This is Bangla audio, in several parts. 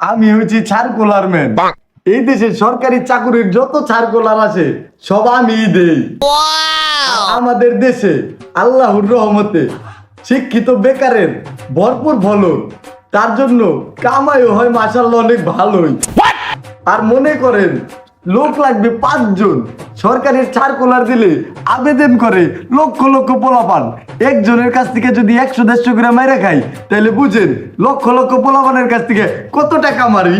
আমি হচ্ছি সার্কুলার ম্যান এই দেশে সরকারি চাকুরির যত সার্কুলার আছে সব আমি দেই। আমাদের দেশে আল্লাহর রহমতে শিক্ষিত বেকারের ভরপুর ফলন তার জন্য কামাইও হয় মাসাল্লাহ অনেক ভালোই। আর মনে করেন লোক লাগবে পাঁচজন সরকারের সার্কুলার দিলে আবেদন করে লক্ষ লক্ষ পোলাপান একজনের কাছ থেকে যদি একশো দেড়শো গ্রাম মাইরা খাই তাহলে বুঝেন লক্ষ লক্ষ পোলাপানের কাছ থেকে কত টাকা মারি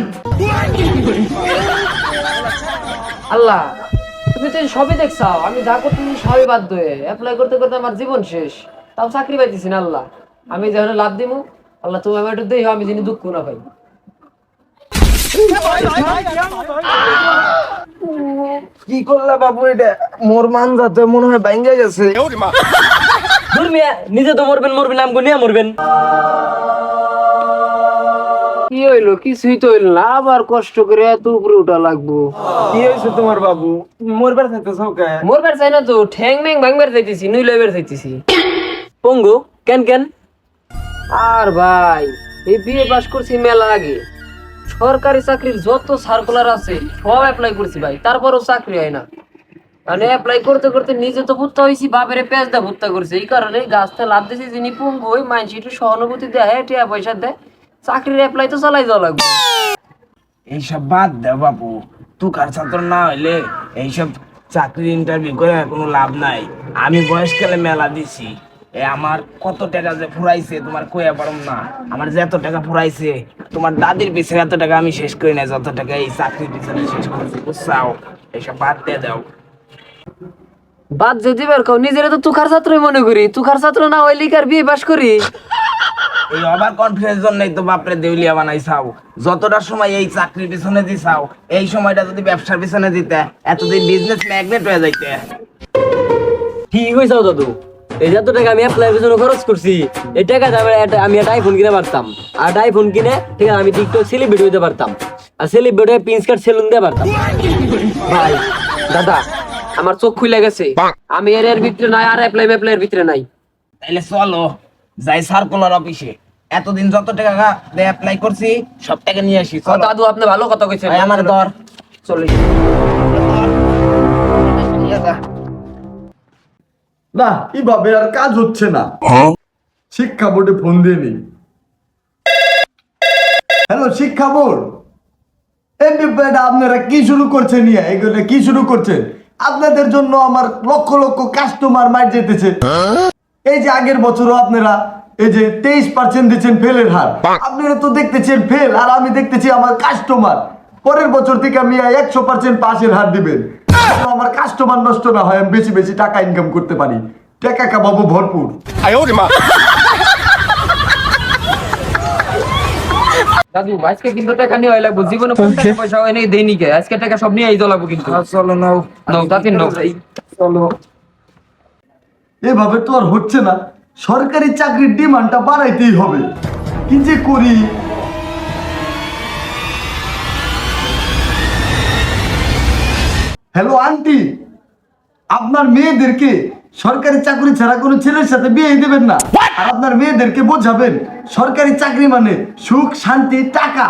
আল্লাহ তুমি তো সবই দেখছাও আমি যা করতে সবই বাধ্য হয়ে অ্যাপ্লাই করতে করতে আমার জীবন শেষ তাও চাকরি পাইতেছি না আল্লাহ আমি যেখানে লাভ দিমু আল্লাহ তুমি আমার একটু দেই আমি যিনি দুঃখ না পাই কি করলে বাবু এটা? মোর মান যাতে মনে হয় বাইঙ্গা গেছে। দূর নিজে তো মরবেন মরবেন নাম গুনিয়া মরবেন। কি হইল? কিছুই তো হইল না। আবার কষ্ট করে এত উপরে উঠা লাগবো। কি হয়েছে তোমার বাবু? মরবার মরবার চাই না তো ঠ্যাং ম্যাং ভাঙবার চাইতেছি নুই লইবার চাইতেছি। পঙ্গু কেন কেন? আর ভাই এই বিয়ে পাস করছি মেলা আগে। সরকারি চাকরির যত সার্কুলার আছে, সব অ্যাপ্লাই করছি ভাই। তারপরও চাকরি হয় না। মানে অ্যাপ্লাই করতে করতে নিজে তো ভুত্তা হয়েছি বাপেরে পেঁচ দা ভুত্তা করছে। এই কারণে গাছতে লাভ দিয়েছি যিনি পঙ্গু ওই মানুষ একটু সহানুভূতি দেয় টিয়া পয়সা দেয়। চাকরির অ্যাপ্লাই তো চালাই দেওয়া লাগবে। এইসব বাদ দে বাবু তুকার ছাত্র না হইলে এইসব চাকরি ইন্টারভিউ করে কোনো লাভ নাই। আমি বয়সকালে মেলা দিছি। এ আমার কত টাকা যে ফুরাইছে তোমার কইয়া পারম না। আমার যে এত টাকা ফুরাইছে তোমার দাদির পিছনে এত টাকা আমি শেষ করি না যত টাকা এই চাকরির পিছনে শেষ করেছি বুঝছাও? এইসব বাদ দিয়ে দাও। বাদ যদি বের কও নিজেরা তো তুখার ছাত্রই মনে করি। তুখার ছাত্র না হইলে কি বিয়ে পাস করি? এই ওভার কনফিডেন্স জন্যই তো বাপরে দেউলিয়া বানাইছাও। যতটা সময় এই চাকরির পিছনে দিছাও এই সময়টা যদি ব্যবসার পিছনে দিতে এতদিন বিজনেস ম্যাগনেট হয়ে যাইতে। ঠিক হয়েছে দাদু? এই যত টাকা আমি অ্যাপ্লাই জন্য খরচ করছি এই টাকা আমি একটা- আমি একটা আইফোন কিনে পারতাম। আর একটা আইফোন কিনে ঠিক আছে আমি টিকটক সেলিব্রিটি হতে পারতাম। আর সেলিব্রিটি পিন্স কার্ড সেলুন দিতে পারতাম। ভাই দাদা আমার চোখ খুলে গেছে। আমি এর এর ভিতরে নাই আর অ্যাপ্লাই অ্যাপ্লাই এর ভিতরে নাই। তাইলে চলো যাই সার্কুলার অফিসে এতদিন যত টাকা অ্যাপ্লাই করছি সব টাকা নিয়ে আসি দাদু আপনি ভালো কথা কইছেন। আমার দর। চলে নিয়ে যা। না এভাবে আর কাজ হচ্ছে না। শিক্ষা বোর্ডে ফোন দিয়ে নি। হ্যালো শিক্ষা বোর্ড। আপনারা কি শুরু করছেন ইয়া এগুলো কি শুরু করছেন? আপনাদের জন্য আমার লক্ষ লক্ষ কাস্টমার মার যেতেছে। এই যে আগের বছরও আপনারা এই যে তেইশ পার্সেন্ট দিচ্ছেন ফেলের হার। আপনারা তো দেখতেছেন ফেল আর আমি দেখতেছি আমার কাস্টমার পরের বছর থেকে আমি একশো পার্সেন্ট পাশের হার দিবেন। আমার কাস্টমার নষ্ট না হয় আমি বেশি বেশি টাকা ইনকাম করতে পারি। টাকা কামাবো ভরপুর। দাদু আজকে কিন্তু টাকা নিয়ে লাগবো। জীবনে কোন পয়সা হয় নাই কে? আজকে টাকা সব নিয়ে আইতো কিন্তু। চলো নাও। নাও তাতে নাও। চলো। এভাবে তো আর হচ্ছে না। সরকারি চাকরির ডিমান্ডটা বাড়াইতেই হবে। কি যে করি? Hello aunty. আপনার মেয়েদেরকে সরকারি চাকরি ছাড়া কোনো ছেলের সাথে বিয়ে দেবেন না। আর আপনার মেয়েদেরকে বোঝাবেন সরকারি চাকরি মানে সুখ শান্তি টাকা।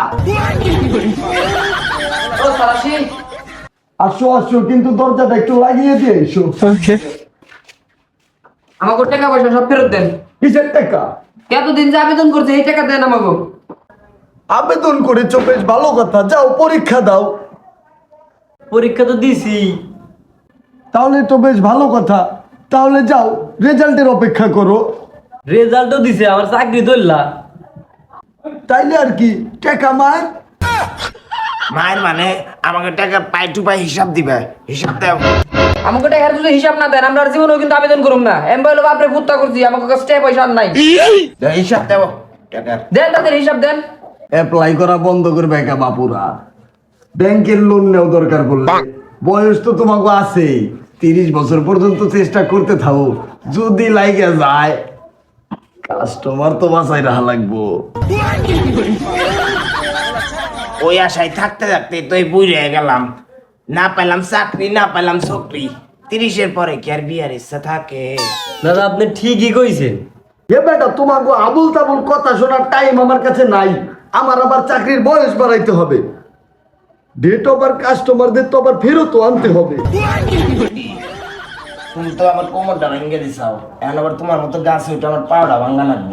আসো আসো কিন্তু দরজাটা একটু লাগিয়ে দিয়ে এসো। আমাকে টাকা পয়সা সব ফেরত দেন। কিসের টাকা? এতদিন যে আবেদন করছে এই টাকা দেন আমাকে। আবেদন করেছ বেশ ভালো কথা। যাও পরীক্ষা দাও। পরীক্ষা তো দিছি। তাহলে তো বেশ ভালো কথা। তাহলে যাও রেজাল্টের অপেক্ষা করো। রেজাল্টও দিছে আমার চাকরি ধরলা। তাইলে আর কি টাকা মার। মায়ের মানে আমাকে টাকা পাই টু পাই হিসাব দিবে হিসাব দাও। আমাকে টাকার যদি হিসাব না দেন আমরা আর জীবনেও কিন্তু আবেদন করুম না। এম বলে বাপরে ফুত্তা করছি আমাকে কাছে টাকা পয়সা আর নাই। হিসাব দেব টাকার। দেন তাদের হিসাব দেন। অ্যাপ্লাই করা বন্ধ করবে একা বাপুরা। ব্যাংকের লোন নেওয়া দরকার পড়লে বয়স তো তোমাকে আছে তিরিশ বছর পর্যন্ত চেষ্টা করতে থাকো। যদি লাইগে যায় কাস্টমার তো বাঁচাই রাখা লাগবো। ওই আশায় থাকতে থাকতে তো বুঝে গেলাম। না পেলাম চাকরি না পেলাম চাকরি। তিরিশের পরে কি আর বিয়ার ইচ্ছা থাকে? দাদা আপনি ঠিকই কইছেন। এ বেটা তোমাকে আবুল তাবুল কথা শোনার টাইম আমার কাছে নাই। আমার আবার চাকরির বয়স বাড়াইতে হবে। ডেট আবার কাস্টমারদের তো আবার ফেরত আনতে হবে। তুমি তো আমার কোমরটা ভেঙে দিছাও। এখন আবার তোমার মতো গাছে উঠে আমার পাওটা ভাঙা লাগবে।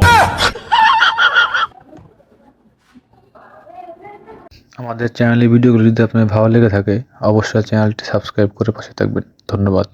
আমাদের চ্যানেলে ভিডিওগুলো যদি আপনার ভালো লেগে থাকে অবশ্যই চ্যানেলটি সাবস্ক্রাইব করে পাশে থাকবেন। ধন্যবাদ।